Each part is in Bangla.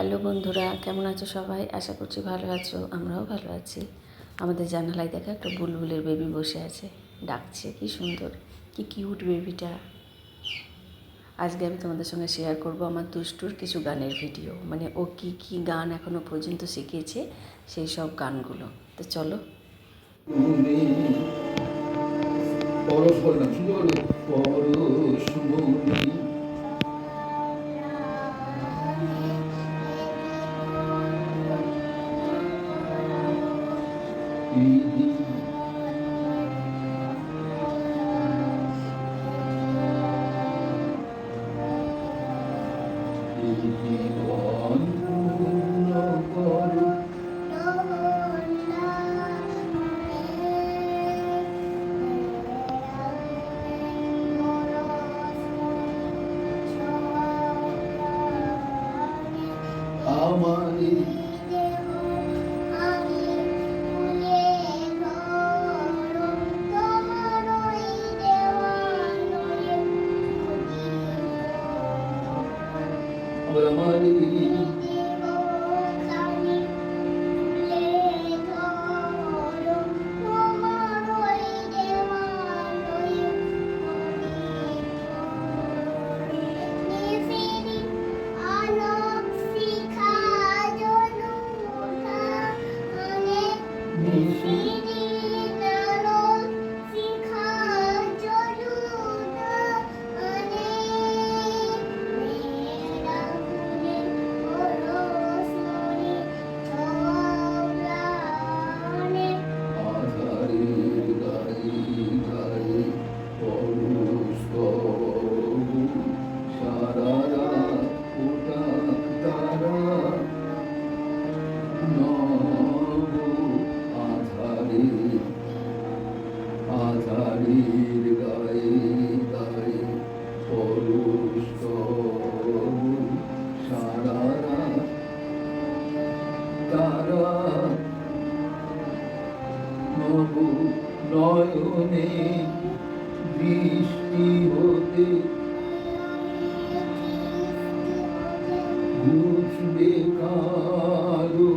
হ্যালো বন্ধুরা, কেমন আছো সবাই? আশা করছি ভালো আছো, আমরাও ভালো আছি। আমাদের জানালায় দেখা একটা বুলবুলের বেবি বসে আছে, ডাকছে, কি সুন্দর, কি কিউট বেবিটা আজকে আমি তোমাদের সঙ্গে শেয়ার করব আমার দুষ্টুর কিছু গানের ভিডিও মানে ও কি কি গান এখনও পর্যন্ত শিখেছে, সেই সব গানগুলো। তো চলো। পরশ পরশ আমারে নয়নে বৃষ্টি হতে ঘুষবে কালো।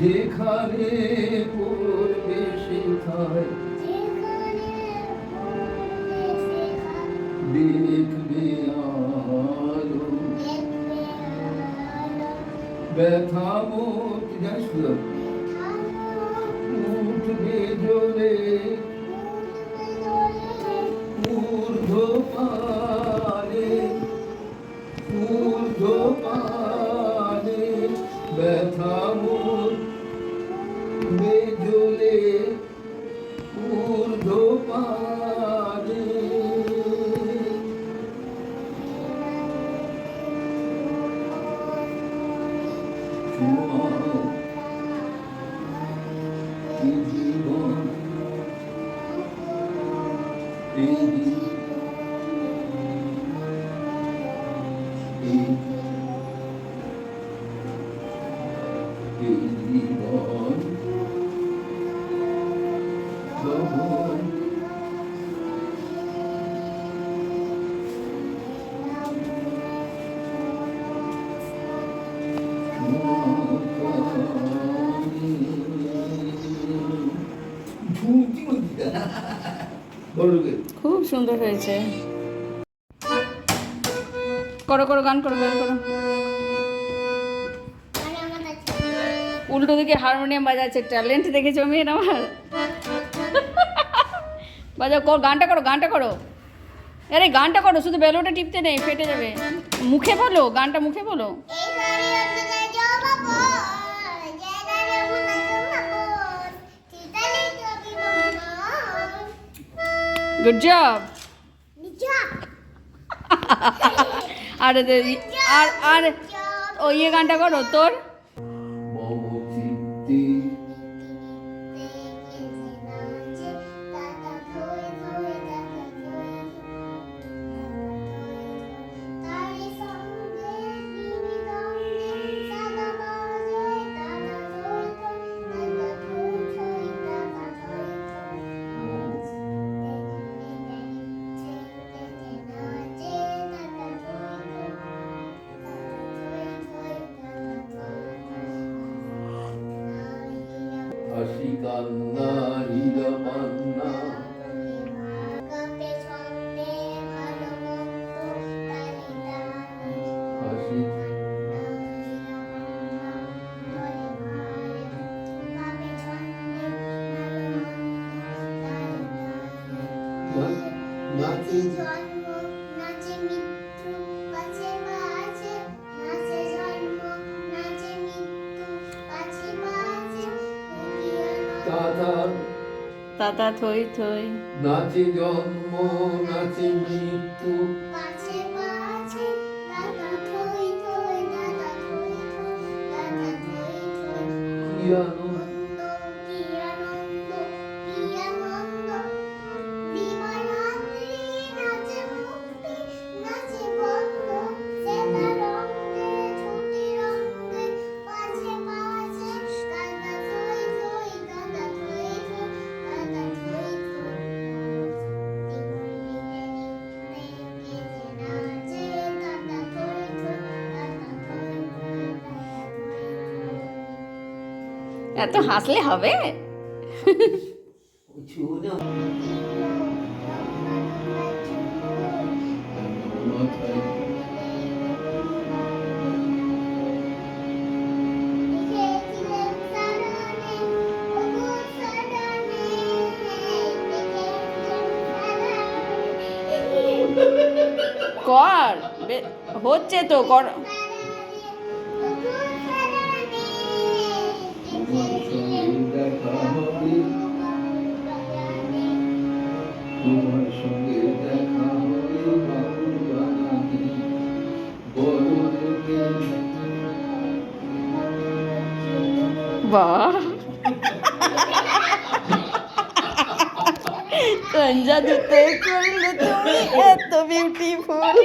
যেখানে পড়বে সেখানে দেখবে আলো। ব্যথা মোট যাস জলে ঊর্ধ্ব পালে ঊর্ধ্ব ব্যথা মোট বেজলে ঊর্ধ্ব পালে খুব সুন্দর হয়েছে। করো করো গান করো গান করো। উল্টো দিকে হারমোনিয়াম বাজাচ্ছে ট্যালেন্ট দেখেছ মেয়ের আমার? বাজাও কর গানটা করো গানটা করো। আরে গানটা করো শুধু বেলোটা টিপতে নেই ফেটে যাবে। মুখে বলো গানটা মুখে বলো। গুড জব আর আর আর ও ইয়ে গানটা করো তোর? তাতার তাতা থই থই। নাচে জন্ম নাচে মৃত্যু। Yeah. এত হাসলে হবে? কর হচ্ছে তো কর বাবা সঞ্জা দিতে করলে তুমি এত বিউটিফুল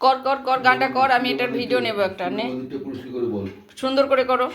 কর কর কর গানটা কর আমি এটার ভিডিও নেব একটা নে। সুন্দর করে করো।